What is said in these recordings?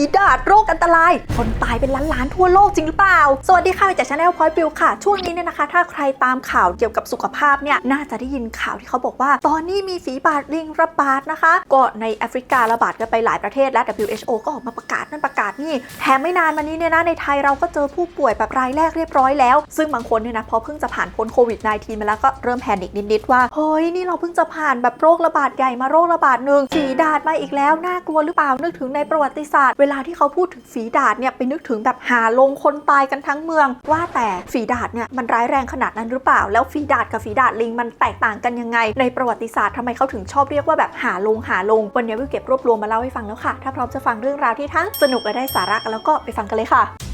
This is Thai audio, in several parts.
ีดาดโร อันตราย คนตายเป็นล้านๆทั่วโลกจริงหรือเปล่า สวัสดีค่ะจากชาแนลพอยต์บิวค่ะ ช่วงนี้เนี่ยนะคะ ถ้าใครตามข่าวเกี่ยวกับสุขภาพเนี่ย น่าจะได้ยินข่าวที่เขาบอกว่า ตอนนี้มีฝีบาดลิงระบาดนะคะ ก็ในแอฟริการะบาดกันไปหลายประเทศและ WHO ก็ออกมาประกาศนั่นประกาศนี่ แถมไม่นานมานี้เนี่ยนะ ในไทยเราก็เจอผู้ป่วยแบบรายแรกเรียบร้อยแล้ว ซึ่งบางคนเนี่ยนะพอเพิ่งจะผ่านพ้นโควิด -19 มาแล้วก็เริ่มแพนิคนิดๆว่า เฮ้ย นี่เราเพิ่งจะผ่านแบบโรคระบาดใหญ่มาโรคระบาดหนึ่งฝีดาดมาอีกแล้ว น่ากลัวหรือเปล่า นึกถึงในประวัติศาสตร์ เวลาที่เขาพูดถึงฝีดาดเนี่ยไปนึกถึงแบบหาลงคนตายกันทั้งเมือง ว่าแต่ฝีดาดเนี่ยมันร้ายแรงขนาดนั้นหรือเปล่า แล้วฝีดาดกับฝีดาดลิงมันแตกต่างกันยังไง ในประวัติศาสตร์ทำไมเขาถึงชอบเรียกว่าแบบหาลงหาลงวันนี้วิวเก็บรวบรวมมาเล่าให้ฟังแล้วค่ะ ถ้าพร้อมจะฟังเรื่องราวที่ทั้งสนุกและได้สาระแล้วก็ไปฟังกันเลยค่ะ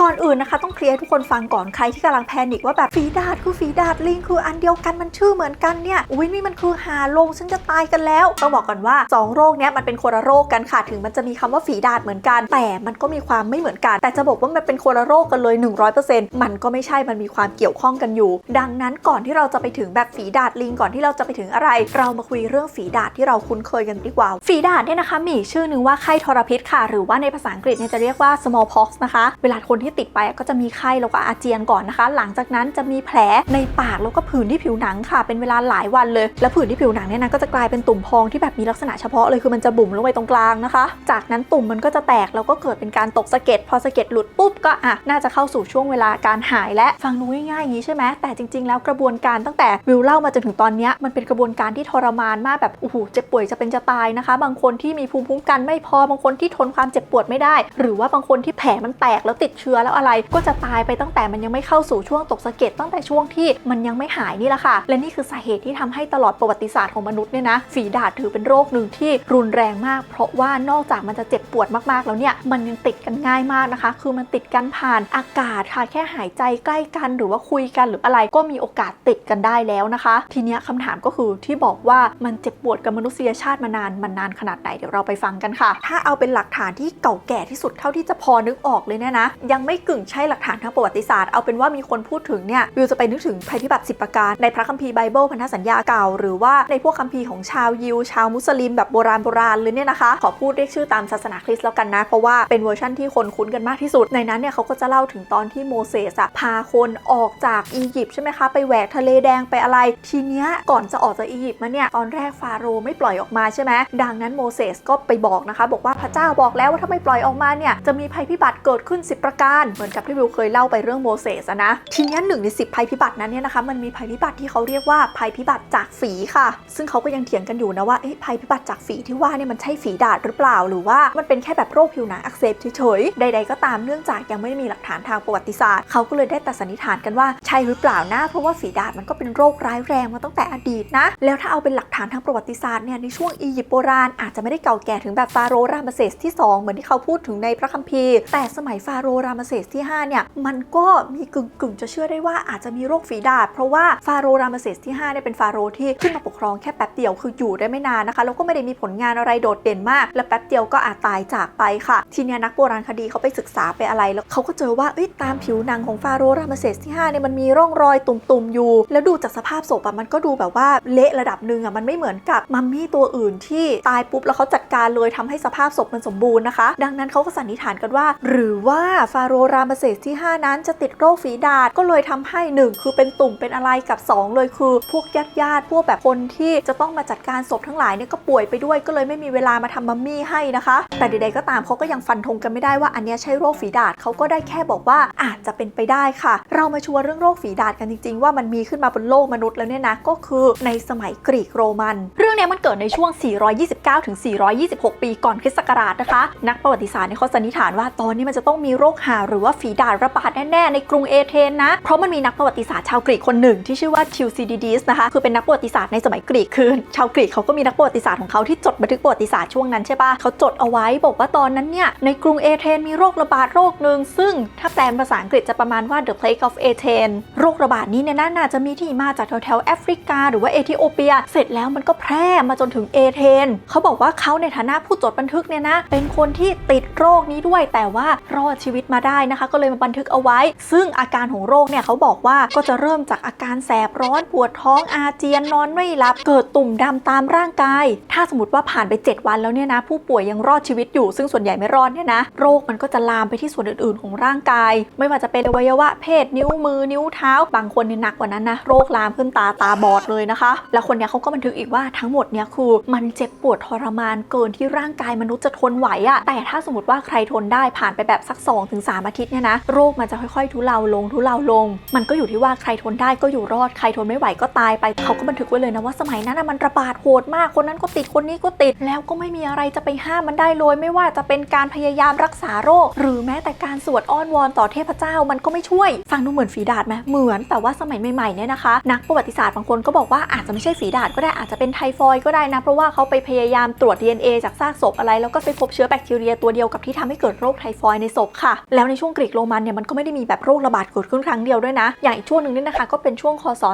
ก่อนอื่นนะคะ ต้องเคลียร์ให้ทุกคนฟังก่อนใครที่กำลังแพนิคว่าแบบฝีดาดคือฝีดาดลิงคืออันเดียวกันมันชื่อเหมือนกันเนี่ยอุ้ยนี่มันคือหาลงฉันจะตายกันแล้ว ต้องบอกก่อนว่า 2 โรคเนี้ยมันเป็นคนละโรคกันค่ะถึงมันจะมีคำว่าฝีดาดเหมือนกัน แต่มันก็มีความไม่เหมือนกัน แต่จะบอกว่ามันเป็นคนละโรคกันเลย 100%มันก็ไม่ใช่มันมีความเกี่ยวข้องกันอยู่ ดังนั้นก่อนที่เราจะไปถึงแบบฝีดาดลิงก่อนที่เราจะไปถึงอะไร เรามาคุยเรื่องฝีดาดที่เราคุ้นเคยกันดีกว่าฝีดาดเนี่ยนะคะมีชื่อหนึงว่าไข้ทรพิษค่ะ หรือว่าในภาษาอังกฤษเนี่ยจะเรียกว่า smallpox นะคะ เวลาคนที่ติดไปก็จะมีไข้แล้วก็อาเจียนก่อนนะคะ หลังจากนั้นจะมีแผลในปากแล้วก็ผื่นที่ผิวหนังค่ะ เป็นเวลาหลายวันเลย แล้วผื่นที่ผิวหนังเนี่ยนะก็จะกลายเป็นตุ่มพองที่แบบมีลักษณะเฉพาะเลยคือมันจะบุ๋มลงไปตรงกลางนะคะ จากนั้นตุ่มมันก็จะแตกแล้วก็เกิดเป็นการตกสะเก็ดพอสะเก็ดหลุดปุ๊บก็อะน่าจะเข้าสู่ช่วงเวลาการหายและฟังดูง่ายๆอย่างนี้ใช่ไหมแต่จริง ๆ แล้วกระบวนการตั้งแต่วิวเล่ามาจนถึงตอนนี้มันเป็นกระบวนการที่ทรมานมากแบบโอ้โหเจ็บป่วยจะเป็นจะตายนะคะ บางคนที่มีภูมิคุ้มกันไม่พอบางคนที่ทนความเจ็บปวดไม่ได้ หรือว่าบางคนที่แผลมันแตกแล้วติดเชื้อแล้วอะไร ก็จะตายไปตั้งแต่มันยังไม่เข้าสู่ช่วงตกสะเก็ดตั้งแต่ช่วงที่มันยังไม่หายนี่แหละค่ะ และนี่คือสาเหตุที่ทำให้ตลอดประวัติศาสตร์ของมนุษย์เนี่ยนะฝีดาษถือเป็นโรคหนึ่งที่รุนแรงมาก เพราะว่านอกจากมันจะเจ็บปวดมากๆแล้วเนี่ยมันยังติดกันง่ายมากนะคะ คือมันติดกันผ่านอากาศค่ะแค่หายใจใกล้กันหรือว่าคุยกันหรืออะไรก็มีโอกาสติดกันได้แล้วนะคะ ทีนี้ยคำถามก็คือที่บอกว่ามันเจ็บปวดกับมนุษยชาติมานานมันนานขนาดไหนเดี๋ยวเราไปฟังกันค่ะ ถ้าเอาเป็นหลักฐานที่เก่าแก่ที่สุดเท่าที่จะพอนึกออกเลยเนี่ยนะยังไม่กึ่งใช่หลักฐานทางประวัติศาสตร์ เอาเป็นว่ามีคนพูดถึงเนี่ยวิวจะไปนึกถึงภัยพิบัติ10ประการในพระคัมภีร์ไบเบิลพันธสัญญาเก่า หรือว่าในพวกคัมภีร์ของชาวยิว ชาวมุสลิมแบบโบราณโบราณเลยเนี่ยนะคะ ขอพูดเรียกชื่อตามศาสนาคริสต์แล้วกันนะ เพราะว่าเป็นเวอร์ชั่นที่คนคุ้นกันมากที่สุด ในนั้นเนี่ยเขาก็จะเล่าถึงตอนที่โมเสสอะพาคนออกจากอียิปต์ใช่ไหมคะ ไปแหวกทะเลแดงไปอะไร ทีเนี้ยก่อนจะออกจากอียิปต์มาเนี่ยตอนแรกฟาโรห์ไม่ปล่อยออกมาใช่ไหมดังนั้นโมเสสก็ไปบอกนะคะ บอกว่าพระเจ้าบอกแล้วว่าถ้าไม่ปล่อยออกมาเนี่ยจะมีภัยพิบัติเกิดขึ้น 10 ประการเหมือนกับที่วิวเคยเล่าไปเรื่องโมเสสนะ ทีนี้หนึ่งใน10ภัยพิบัตินั้นเนี่ยนะคะ มันมีภัยพิบัติที่เขาเรียกว่าภัยพิบัติจากฝีค่ะ ซึ่งเขาก็ยังเถียงกันอยู่นะว่าเอ๊ะภัยพิบัติจากฝีที่ว่าเนี่ยมันใช่ฝีดาษหรือเปล่า หรือว่ามันเป็นแค่แบบโรคผิวหนังอักเสบเฉยๆ ใด ๆ ก็ตามเนื่องจากยังไม่ได้มีหลักฐานทางประวัติศาสตร์ เขาก็เลยได้แต่สันนิษฐานกันว่าใช่หรือเปล่านะ เพราะว่าฝีดาษมันก็เป็นโรคร้ายแรงมาตั้งแต่อดีตนะ แล้วถ้าเอาเป็นหลักฐานทางประวัติศาสตร์เนี่ยในช่วงอียิปต์โบราณอาจจะไม่ได้เก่าแก่ถึงแบบฟาโรห์รามเซสที่ 2 เหมือนที่เขาพูดถึงในพระคัมภีร์ แต่สมัยฟาโรห์รามเซสที่5เนี่ยมันก็มีกึ่งกึ่งจะเชื่อได้ว่าอาจจะมีโรคฝีดาษเพราะว่าฟาโรห์รามเซสที่5เนี่ยเป็นฟาโรห์ที่ขึ้นมาปกครองแค่แป๊บเดียวคืออยู่ได้ไม่นานนะคะแล้วก็ไม่ได้มีผลงานอะไรโดดเด่นมาก และแป๊บเดียวก็อาจตายจากไปค่ะ ทีนี้นักโบราณคดีเขาไปศึกษาไปอะไรแล้วเขาก็เจอว่าตามผิวหนังของฟาโรห์รามเซสที่5เนี่ยมันมีร่องรอยตุ่มๆอยู่ แล้วดูจากสภาพศพอะมันก็ดูแบบว่าเละระดับหนึ่งอะมันไม่เหมือนกับมัมมี่ตัวอื่นที่ตายปุ๊บแล้วเขาจัดการเลยทำให้สภาพศพมันสมบูรณ์นะคะ ดังนั้นเขาก็สันนิษฐานกันว่า หรือว่าฟาโรห์รามเซสที่ 5 นั้นจะติดโรคฝีดาษก็เลยทำให้ 1 คือเป็นตุ่มเป็นอะไรกับ 2 เลยคือ พวกญาติญาติพวกแบบคนที่จะต้องมาจัดการศพทั้งหลายเนี่ยก็ป่วยไปด้วยก็เลยไม่มีเวลามาทำมัมมี่ให้นะคะ แต่ใดๆก็ตามเขาก็ยังฟันธงกันไม่ได้ว่าอันนี้ใช่โรคฝีดาษเขาก็ได้แค่บอกว่าอาจจะเป็นไปได้ค่ะ เรามาชัวร์เรื่องโรคฝีดาษกันจริง ๆ ว่ามันมีขึ้นมาบนโลกมนุษย์แล้วเนี่ยนะก็คือในสมัยกรีกโรมัน เรื่องนี้มันเกิดในช่วง 429 ถึง 426 ปีก่อนคริสต์ศักราชนะคะ นักประวัติศาสตร์เขาสันนิษฐานว่าตอนนี้มันจะต้องมีโรคหาหรือว่าฝีดาษระบาดแน่ๆในกรุงเอเธนนะ เพราะมันมีนักประวัติศาสตร์ชาวกรีกคนหนึ่งที่ชื่อว่าทิวซิดิดิสนะคะคือเป็นนักประวัติศาสตร์ในสมัยกรีกคือชาวกรีกเขาก็มีนักประวัติศาสตร์ของเขาที่จดบันทึกประวัติศาสตร์ช่วงนั้นใช่ปะเขาจดเอาไว้บอกว่าตอนนั้นเนี่ยในกรุงเอเธนมีโรคระบาดโรคหนึ่งซึ่งถ้าแปลภาษาอังกฤษจะประมาณว่า the plague of Athens โรคระบาดนี้เนี่ยน่าจะมีที่มาจากแถวๆแอฟริกา หรือว่าเอธิโอเปีย เสร็จแล้วมันก็แพร่มาจนถึงเอเธนเขาบอกว่าเขาในฐานะผู้จดบันทึกเนี่ยนะเป็นคนที่ติดโรคนี้ด้วยแต่ว่ารอดชีวิตมาได้ได้นะคะ ก็เลยมาบันทึกเอาไว้ ซึ่งอาการของโรคเนี่ยเขาบอกว่าก็จะเริ่มจากอาการแสบร้อนปวดท้องอาเจียนนอนไม่หลับ เกิดตุ่มดำตามร่างกาย ถ้าสมมติว่าผ่านไป 7 วันแล้วเนี่ยนะ ผู้ป่วยยังรอดชีวิตอยู่ ซึ่งส่วนใหญ่ไม่รอดเนี่ยนะ โรคมันก็จะลามไปที่ส่วนอื่น ๆ ของร่างกาย ไม่ว่าจะเป็นอวัยวะเพศนิ้วมือนิ้วเท้า บางคนเนี่ยหนักกว่านั้นนะ โรคลามขึ้นตาตาบอดเลยนะคะ แล้วคนเนี้ยเขาก็บันทึกอีกว่าทั้งหมดเนี่ยคือมันเจ็บปวดทรมานเกินที่ร่างกายมนุษย์จะทนไหวอะแต่ถ้าสมมติว่าใครทนได้ผ่านไปแบบสัก2-3อาทิตย์เนี่ยนะโรคมันจะค่อยๆ ทุเลาลงทุเลาลง มันก็อยู่ที่ว่าใครทนได้ก็อยู่รอดใครทนไม่ไหวก็ตายไปเขาก็บันทึกไว้เลยนะว่าสมัยนั้นมันระบาดโหดมากคนนั้นก็ติดคนนี้ก็ติด แล้วก็ไม่มีอะไรจะไปห้ามมันได้เลย ไม่ว่าจะเป็นการพยายามรักษาโรค หรือแม้แต่การสวดอ้อนวอนต่อเทพเจ้ามันก็ไม่ช่วย ฟังดูเหมือนฝีดาดไหมเหมือนแต่ว่าสมัยใหม่ๆเนี่ยนะคะ นักประวัติศาสตร์บางคนก็บอกว่าอาจจะไม่ใช่ฝีดาดก็ได้อาจจะเป็นไทฟอยด์ก็ได้นะเพราะว่าเขาไปพยายามตรวจ DNA จากซากศพอะไร แล้วก็ไปพบเชื้อแบคทีเรียตัวเดียวกับที่ทำให้เกิดโรคไทฟอยในศพค่ะแแล้วในช่วงกรีกโรมันเนี่ยมันก็ไม่ได้มีแบบโรคระบาดเกิดขึ้นครั้งเดียวด้วยนะ อย่างอีกช่วงหนึ่งเนี่ยนะคะก็เป็นช่วงคศ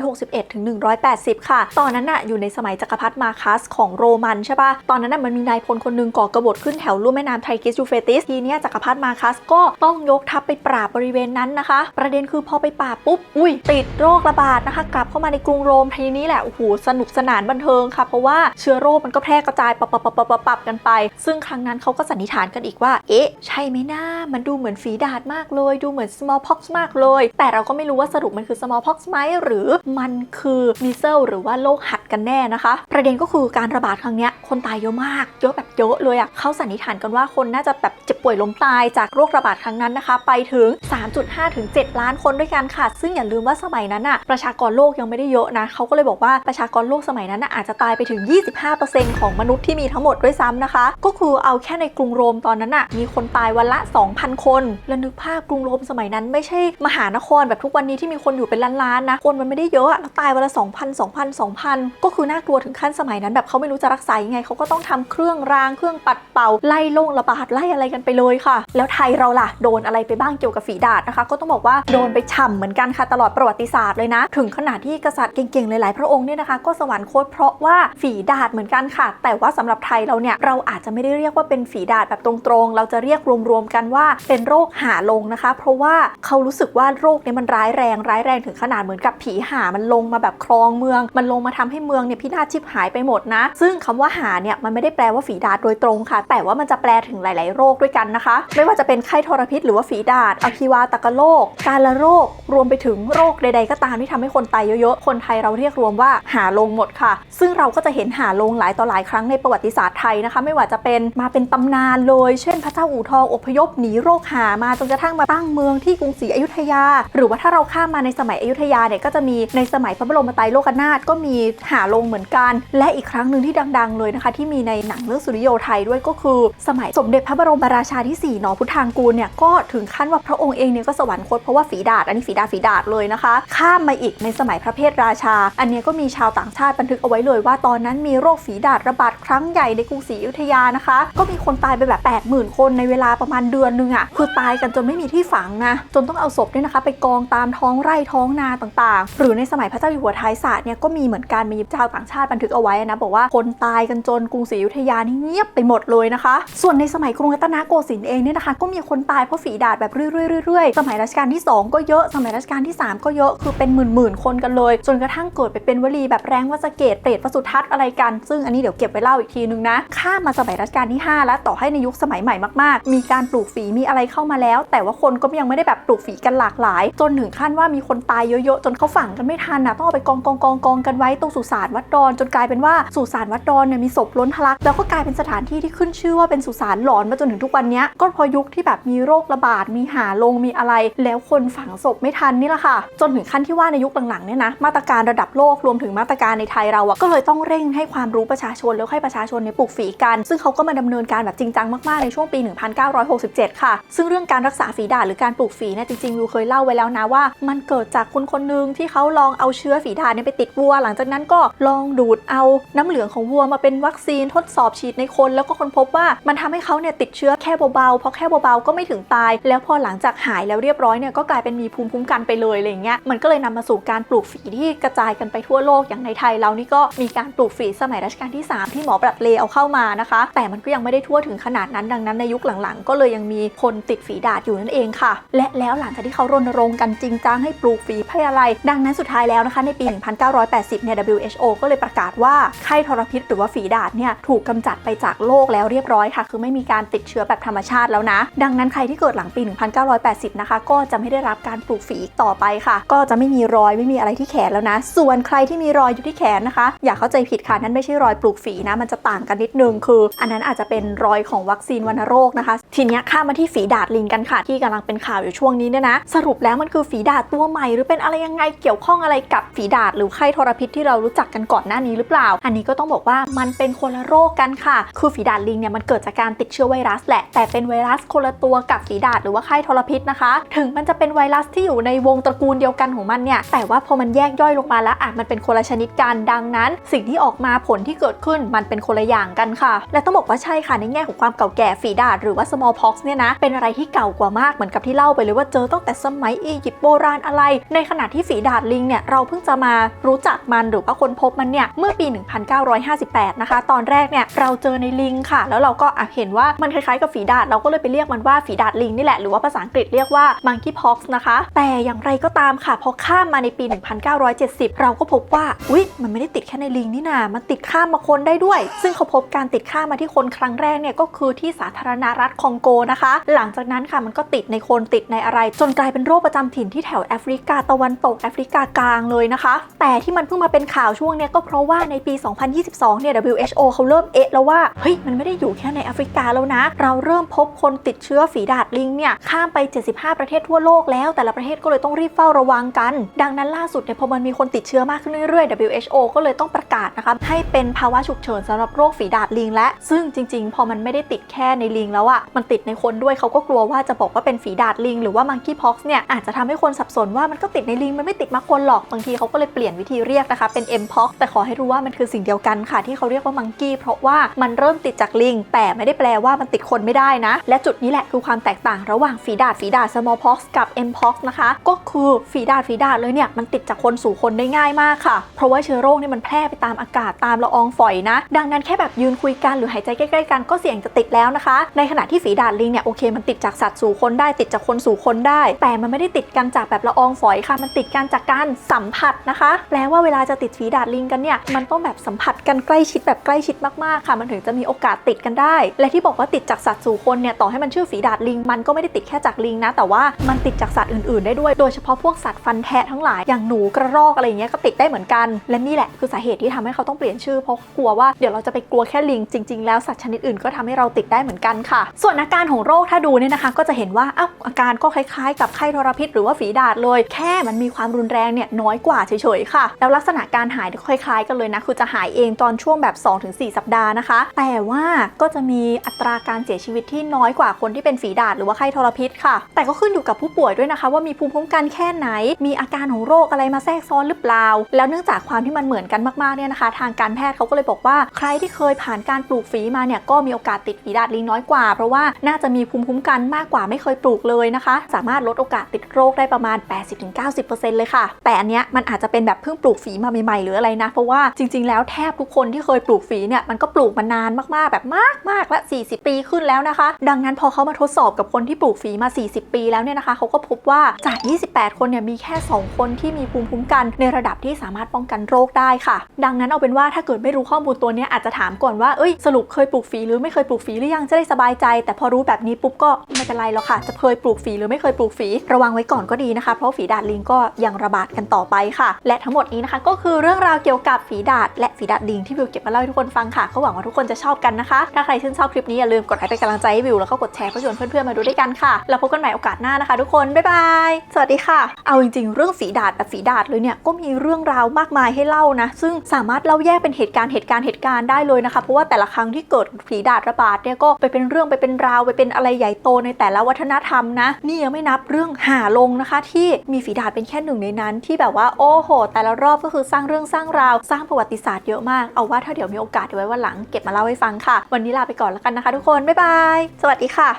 161ถึง180 ค่ะ ตอนนั้นน่ะอยู่ในสมัยจักรพรรดิมาคัสของโรมันใช่ปะตอนนั้นน่ะมันมีนายพลคนหนึงก่อกบฏขึ้นแถวลุ่มแม่น้ำไทกิสยูเฟติสทีเนี้ยจักรพรรดิมาคัสก็ต้องยกทัพไปปราบบริเวณนั้นนะคะ ประเด็นคือพอไปปราบปุ๊บอุ้ยติดโรคระบาดนะคะ กลับเข้ามาในกรุงโรมทีนี้แหละโอ้โหสนุกสนานบันเทิงค่ะ เพราะว่าเชื้อโรคมันก็แพร่กระจายปับปับปับปับปับปับกันไป ซึ่งครั้งนั้นเขาก็สันนิษฐานกันอีกว่า เอ๊ะ ใช่ไหมนะมันดูเหมือนฝีดาดมากเลย ดูเหมือน smallpox มากเลย แต่เราก็ไม่รู้ว่าสรุปมันคือ smallpox ไหมหรือมันคือมิเซลหรือว่าโรคหัดกันแน่นะคะ ประเด็นก็คือการระบาดครั้งนี้คนตายเยอะมาก เยอะแบบเยอะเลยอะ่ะเขาสันนิษฐานกันว่าคนน่าจะแบบเจ็บป่วยล้มตายจากโรคระบาดครั้งนั้นนะคะ ไปถึง 3.5ถึง7ล้านคนด้วยกันค่ะ ซึ่งอย่าลืมว่าสมัยนั้นอะประชากรโลกยังไม่ได้เยอะนะเขาก็เลยบอกว่าประชากรโลกสมัยนั้นน่ะอาจจะตายไปถึง 25%ของมนุษย์ที่มีทั้งหมดด้วยซ้ำนะคะ ก็คือเอาแค่ในกรุงโรมตอนนั้นน่ะมีคนตายวันละ 2,000คนแล้วนึกภาพกรุงโรมสมัยนั้น ไม่ใช่มหานครแบบทุกวันนี้ที่มีคนอยู่เป็นล้านๆนะ คนมันไม่ได้เยอะแล้วตายวันละ2,000 2,000 2,000 ก็คือน่ากลัวถึงขั้นสมัยนั้น แบบเขาไม่รู้จะรักษายังไงเขาก็ต้องทำเครื่องรางเครื่องปัดเป่าไล่โรคระบาดไล่อะไรกันไปเลยค่ะ แล้วไทยเราล่ะโดนอะไรไปบ้างเกี่ยวกับฝีดาดนะคะ ก็ต้องบอกว่าโดนไปฉ่ำเหมือนกันค่ะตลอดประวัติศาสตร์เลยนะ ถึงขนาดที่กษัตริย์เก่งๆหลายๆพระองค์เนี่ยนะคะ ก็สวรรคตเพราะว่าฝีดาดเหมือนกันค่ะ แต่ว่าสำหรับไทยเราเนี่ยเราอาจจะไม่ได้เรียกว่าเป็นฝีดาดแบบตรงๆ เราจะเรียกรวมๆกันว่าเป็นโรคหาลงนะคะ เพราะว่าเขารู้สึกว่าโรคเนี้มันร้ายแรงร้ายแรงถึงขนาดเหมือนกับผีหามันลงมาแบบครองเมือง มันลงมาทำให้เมืองเนี่ยพินาศชิบหายไปหมดนะ ซึ่งคำว่าหาเนี่ยมันไม่ได้แปลว่าฝีดาดโดยตรงค่ะ แต่ว่ามันจะแปลถึงหลาย ๆ โรคด้วยกันนะคะ ไม่ว่าจะเป็นไข้ทรพิษหรือว่าฝีดาดอะคิวาตกโรคการละโรค รวมไปถึงโรคใด ๆ ก็ตามที่ทำให้คนตายเยอะ ๆ คนไทยเราเรียกรวมว่าหาลงหมดค่ะ ซึ่งเราก็จะเห็นหาลงหลายต่อหลายครั้งในประวัติศาสตร์ไทยนะคะ ไม่ว่าจะเป็นมาเป็นตำนานเลย เช่น พระเจ้าอู่ทองอพยพหนีโรคหามาจนกระทั่งมาตั้งเมืองที่กรุงศรีอยุธยา หรือว่าถ้าเราข้ามมาในสมัยอยุธยาเนี่ยก็จะมีในสมัยพระบรมไตรโลกนาถก็มีหาลงเหมือนกัน และอีกครั้งหนึ่งที่ดัง ๆ เลยนะคะ ที่มีในหนังเรื่องสุริโยไทยด้วยก็คือ สมัยสมเด็จพระบรมราชาที่4หนอพุทธางกูลเนี่ยก็ถึงขั้นว่าพระองค์เองเนี่ยก็สวรรคตเพราะว่าฝีดาดอันนี้ฝีดาดฝีดาดเลยนะคะ ข้ามมาอีกในสมัยพระเพทราชา อันนี้ก็มีชาวต่างชาติบันทึกเอาไว้เลยว่าตอนนั้นมีโรคฝีดาดระบาดครั้งใหญ่ในกรุงศรีอยุธยานะคะ ก็มีคนตายไปแบบ 80,000 คนในเวลาประมาณเดือนนึงอะ่ะคือตายกันจนไม่มีที่ฝังนะจนต้องเอาศพเนี่ยนะคะ ไปกองตามท้องไร่ท้องนาต่างๆ หรือในสมัยพระเจ้าอยู่หัวท้ายศาสตร์เนี่ยก็มีเหมือนกันมีชาวต่างชาติบันทึกเอาไว้นะบอกว่าคนตายกันจนกรุงศรีอยุธยานี่เงียบไปหมดเลยนะคะ ส่วนในสมัยกรุงรัตนโกสินทร์เองเนี่ยนะคะ ก็มีคนตายเพราะฝีดาดแบบเรื่อยๆๆสมัยรัชกาลที่ 2 ก็เยอะสมัยรัชกาลที่ 3 ก็เยอะคือเป็นหมื่นๆคนกันเลย จนกระทั่งเกิดไปเป็นวลีแบบแรงวัสเกตเปรตประสุทัศน์อะไรกัน ซึ่งอันนี้เดี๋ยวเก็บไว้เล่าอีกทีนึงนะข้ามมาสมัยรัชกาลที่ 5 แล้วต่อให้ในยุคสมัยใหม่มากๆ มีการปลูกฝีมีอะไรเข้ามาแล้ว แต่ว่าคนก็ยังไม่ได้แบบปลูกฝีกันหลากหลาย จนถึงขั้นว่ามีคนตายเยอะๆ จนเขาฝังกันไม่ทันนะต้องเอาไปกองกองกองกองกันไว้ตรงสุสานวัดดอน จนกลายเป็นว่าสุสานวัดดอนเนี่ยมีศพล้นทะลัก แล้วก็กลายเป็นสถานที่ที่ขึ้นชื่อว่าเป็นสุสานหลอนมาจนถึงทุกวันนี้ก็พอยุคที่แบบมีโรคระบาดมีหาลงมีอะไร แล้วคนฝังศพไม่ทันนี่แหละค่ะ จนถึงขั้นที่ว่าในยุคหลังๆเนี่ยนะมาตรการระดับโลกรวมถึงมาตรการในไทยเราอะก็เลยต้องเร่งให้ความรู้ประชาชนแล้วให้ประชาชนเนี่ยปลูกฝีกัน ซึ่งเขาก็มาดำเนินการแบบจริงจังมากๆในช่วงปี 1967 ค่ะซึ่งเรื่องการรักษาฝีดาดหรือการปลูกฝีเนี่ยจริงๆวิวเคยเล่าไว้แล้วนะว่า มันเกิดจากคนคนหนึ่งที่เขาลองเอาเชื้อฝีดาดเนี่ยไปติดวัว หลังจากนั้นก็ลองดูดเอาน้ำเหลืองของวัวมาเป็นวัคซีนทดสอบฉีดในคน แล้วก็ค้นพบว่ามันทำให้เขาเนี่ยติดเชื้อแค่เบาๆเพราะแค่เบาๆก็ไม่ถึงตาย แล้วพอหลังจากหายแล้วเรียบร้อยเนี่ยก็กลายเป็นมีภูมิคุ้มกันไปเลยอะไรเงี้ยมันก็เลยนำมาสู่การปลูกฝีที่กระจายกันไปทั่วโลกอย่างในไทยเรานี่ก็มีการปลูกฝีสมัยรัชกาลที่ 3 ที่หมอปรัดเลเอาเข้ามานะคะ แต่มันก็ยังไม่ได้ทั่วถึงขนาดนั้นดังนั้นในยุคหลังๆ ก็เลยยังมีคนติดฝีดาษอยู่นั่นเองค่ะ และแล้วหลังจากที่เขารณรงค์กันจริงจังให้ปลูกฝีเพื่อะไรดังนั้นสุดท้ายแล้วนะคะในปี 1980 เนี่ย WHO ก็เลยประกาศว่าไข้ทรพิษหรือว่าฝีดาษเนี่ยถูกกำจัดไปจากโลกแล้วเรียบร้อยค่ะ คือไม่มีการติดเชื้อแบบธรรมชาติแล้วนะ ดังนั้นใครที่เกิดหลังปี 1980 นะคะ ก็จะไม่ได้รับการปลูกฝีอีกต่อไปค่ะ ก็จะไม่มีรอยไม่มีอะไรที่แขนแล้วนะ ส่วนใครที่มีรอยอยู่ที่แขนนะคะ อย่าเข้าใจผิดค่ะนั่นไม่ใช่รอยปลูกฝีนะ มันจะต่างกันนิดนึงคือ อันนั้นอาจจะเป็นรอยของวัคซีนวัณโรคนะคะ ทีนี้ข้ามมาที่ฝีดาดลิงกันค่ะ ที่กำลังเป็นข่าวอยู่ช่วงนี้เนี่ยนะ สรุปแล้วมันคือฝีดาดตัวใหม่ หรือเป็นอะไรยังไงเกี่ยวข้องอะไรกับฝีดาดหรือไข้ทรพิษที่เรารู้จักกันก่อนหน้านี้หรือเปล่า อันนี้ก็ต้องบอกว่ามันเป็นคนละโรคกันค่ะ คือฝีดาดลิงเนี่ยมันเกิดจากการติดเชื้อไวรัสแหละ แต่เป็นไวรัสคนละตัวกับฝีดาดหรือว่าไข้ทรพิษนะคะ ถึงมันจะเป็นไวรัสที่อยู่ในวงตระกูลเดียวกันของมันเนี่ย แต่ว่าพอมันแยกย่อยลงมาแล้วอะมันเป็นคนละชนิดกัน ดังนั้น สิ่งที่ออกมาผลที่เกิดขึ้นมันเป็นคนละอย่างกันค่ะ และต้องบอกว่าใช่ค่ะในแง่ของความเก่าแก่ฝีดาดหรือว่า smallpox เนี่ยนะเป็นอะไรที่เก่ากว่ามากเหมือนกับที่เล่าไปเลยว่าเจอตั้งแต่สมัยอียิปต์โบราณอะไร ในขณะที่ฝีดาดลิงเนี่ยเราเพิ่งจะมารู้จักมันหรือว่าค้นพบมันเนี่ยเมื่อปี 1958 นะคะ ตอนแรกเนี่ยเราเจอในลิงค่ะ แล้วเราก็เห็นว่ามันคล้ายๆกับฝีดาดเราก็เลยไปเรียกมันว่าฝีดาดลิงนี่แหละหรือว่าภาษาอังกฤษเรียกว่า monkeypox นะคะ แต่อย่างไรก็ตามค่ะพอข้ามมาในปี 1970 เราก็พบว่าอุ๊ยมันไม่ได้ติดแค่ในลิงนี่นามันติดข้ามมาคนได้ด้วย ซึ่งเขาพบการติดข้ามมาที่คนครั้งแรกเนี่ยก็คือที่สาธารณรัฐคองโกนะคะ หลังจากนั้นค่ะมันก็ติดในคนติดในอะไร จนกลายเป็นโรคประจำถิ่นที่แถวแอฟริกาตะวันตกแอฟริกากลางเลยนะคะ แต่ที่มันเพิ่งมาเป็นข่าวช่วงนี้ก็เพราะว่าในปี 2022 เนี่ย WHO เขาเริ่มเอะแล้วว่า เฮ้ย มันไม่ได้อยู่แค่ในแอฟริกาแล้วนะ เราเริ่มพบคนติดเชื้อฝีดาดลิงเนี่ย ข้ามไป 75 ประเทศทั่วโลกแล้ว แต่ละประเทศก็เลยต้องรีบเฝ้าระวังกัน ดังนั้นล่าสุดเนี่ยพอมันมีคนติดเชื้อมากขึ้นเรื่อยๆ WHO ก็เลยต้องประกาศนะคะให้เป็นภาวะฉุกเฉินสำหรับโรคฝีดาดลิงและ ซึ่งจริง ๆ พอมันไม่ได้ติดแค่ในลิงแล้วอะมันติดในคนด้วยเขาก็กลัวว่าจะบอกว่าเป็นฝีดาดลิง หรือว่า monkeypox เนี่ยอาจจะทำให้คนสับสนว่ามันก็ติดในลิงมันไม่ติดมาคนหรอกบางทีเขาก็เลยเปลี่ยนวิธีเรียกนะคะเป็น mpox แต่ขอให้รู้ว่ามันคือสิ่งเดียวกันค่ะที่เขาเรียกว่า monkey เพราะว่ามันเริ่มติดจากลิง แต่ไม่ได้แปลว่ามันติดคนไม่ได้นะ และจุดนี้แหละคือความแตกต่างระหว่างฝีดาดฝีดาด smallpox กับ mpox นะคะ ก็คือฝีดาดฝีดาดเลยเนี่ยมันติดจากคนสู่คนได้ง่ายมากค่ะ เพราะว่าเชื้อโรคเนี่ยมันแพร่ไปตามอากาศตามละอองฝอยนะ ดังนั้นแค่แบบยืนคุยกันหรือหายใจใกล้ๆกันก็เสี่ยงจะติดแล้วนะคะ ในขณะที่ฝีดาดลิงเนี่ยโอเคมันติดจากสัตว์สู่คนได้ ติดจากคนสู่คนได้ แต่มันไม่ได้ติดกันจากแบบละอองฝอยค่ะ มันติดกันจากการสัมผัสนะคะ แปลว่าเวลาจะติดฝีดาดลิงกันเนี่ย มันต้องแบบสัมผัสกันใกล้ชิดแบบใกล้ชิดมากๆค่ะ มันถึงจะมีโอกาสติดกันได้ และที่บอกว่าติดจากสัตว์สู่คนเนี่ย ต่อให้มันชื่อฝีดาดลิง มันก็ไม่ได้ติดแค่จากลิงนะ แต่ว่ามันติดจากสัตว์อื่นๆ ได้ด้วย โดยเฉพาะพวกสัตว์ฟันแทะทั้งหลาย อย่างหนูกระรอกอะไรเงี้ยก็ติดได้เหมือนกัน และนี่แหละคือสาเหตุที่ทำให้เขาต้องเปลี่ยนชื่อ เพราะกลัวว่าเดี๋ยวเราจะไปกลัวแค่ลิง จริง ๆ แล้วสัตว์ชนิดอื่นก็ทำให้เราติดได้เหมือนกันค่ะ ส่วนอาการของโรคถ้าดูเนี่ยนะคะก็จะเห็นว่าอ้าวอาการก็คล้ายๆ กับไข้ทรพิษหรือว่าฝีดาดเลย แค่มันมีความรุนแรงเนี่ยน้อยกว่าเฉยๆค่ะ แล้วลักษณะการหายคล้ายๆ กันเลยนะคือจะหายเองตอนช่วงแบบ 2-4 สัปดาห์นะคะ แต่ว่าก็จะมีอัตราการเสียชีวิตที่น้อยกว่าคนที่เป็นฝีดาดหรือว่าไข้ทรพิษค่ะ แต่ก็ขึ้นอยู่กับผู้ป่วยด้วยนะคะ ว่ามีภูมิคุ้มกันแค่ไหน มีอาการของโรคอะไรมาแทรกซ้อนหรือเปล่า แล้วเนื่องจากความที่มันเหมือนกันมากๆเนี่ยนะคะ ทางการแพทย์เขาก็เลยบอกว่า ใครที่เคยผ่านการปลูกฝีมาเนี่ยก็มีโอกาสติดฝีดาดลิงน้อยกว่า เพราะว่าน่าจะมีภูมิคุ้มกันมากกว่าไม่เคยปลูกเลยนะคะ สามารถลดโอกาสติดโรคได้ประมาณ 80-90%เลยค่ะ แต่อันเนี้ยมันอาจจะเป็นแบบเพิ่งปลูกฝีมาใหม่ๆหรืออะไรนะ เพราะว่าจริง ๆ แล้วแทบทุกคนที่เคยปลูกฝีเนี่ยมันก็ปลูกมานานมากๆแบบมากๆและ40 ปีขึ้นแล้วนะคะ ดังนั้นพอเขามาทดสอบกับคนที่ปลูกฝีมา 40 ปีแล้วเนี่ยนะคะเขาก็พบว่าจาก 28 คนเนี่ยมีแค่ 2 คนที่มีภูมิคุ้มกัน ในระดับที่สามารถป้องกันโรคได้ค่ะ ดังนั้นเอาเป็นว่าถ้าเกิดไม่รู้ข้อมูลตัวเนี้ยอาจจะถามก่อนว่าเอ้ยสรุปเคยปลูกฝีหรือไม่เคยปลูกฝีหรือยังจะได้สบายใจ แต่พอรู้แบบนี้ปุ๊บก็ไม่เป็นไรหรอกค่ะ จะเคยปลูกฝีหรือไม่เคยปลูกฝีระวังไว้ก่อนก็ดีนะคะ เพราะฝีดาดลิงก็ยังระบาดกันต่อไปค่ะ และทั้งหมดนี้นะคะ ก็คือเรื่องราวเกี่ยวกับฝีดาดและฝีดาดลิงที่วิวเก็บมาเล่าให้ทุกคนฟังค่ะก็หวังว่าทุกคนจะชอบกันนะคะ ถ้าใครชื่นชอบคลิปนี้อย่าลืมกดไลค์เป็นกำลังใจให้วิวแล้วก็กดแชร์เพื่อชวนเพื่อนๆมาดูด้วยกันค่ะแล้วพบกันใหม่โอกาสหน้านะคะ ทุกคนบ๊ายบายสวัสดีค่ะเอาจริงๆ เรื่องฝีดาดแบบฝีดาดเลยเนี่ยก็มีเรื่องราวมากมายให้เล่านะ ซึ่งสามารถเล่าแยกเป็นเหตุการณ์เหตุการณ์เหตุการณ์ได้เลยนะคะ เพราะว่าแต่ละครั้งที่เกิดฝีดาดระบาดเนี่ยก็ไปเป็นเรื่องไปเป็นราวไปเป็นอะไรใหญ่โตในแต่ละวัฒนธรรมนะ นี่ยังไม่นับเรื่องหาลงนะคะ ที่มีฝีดาดเป็นแค่หนึ่งในนั้น ที่แบบว่าโอ้โห แต่ละรอบก็คือสร้างเรื่องสร้างราว สร้างประวัติศาสตร์เยอะมากเอาว่าถ้าเดี๋ยวมีโอกาสเดี๋ยวไว้วันหลังเก็บมาเล่าให้ฟังค่ะ วันนี้ลาไปก่อนแล้วกันนะคะ ทุกคนบ๊ายบายสวัสดีค่ะ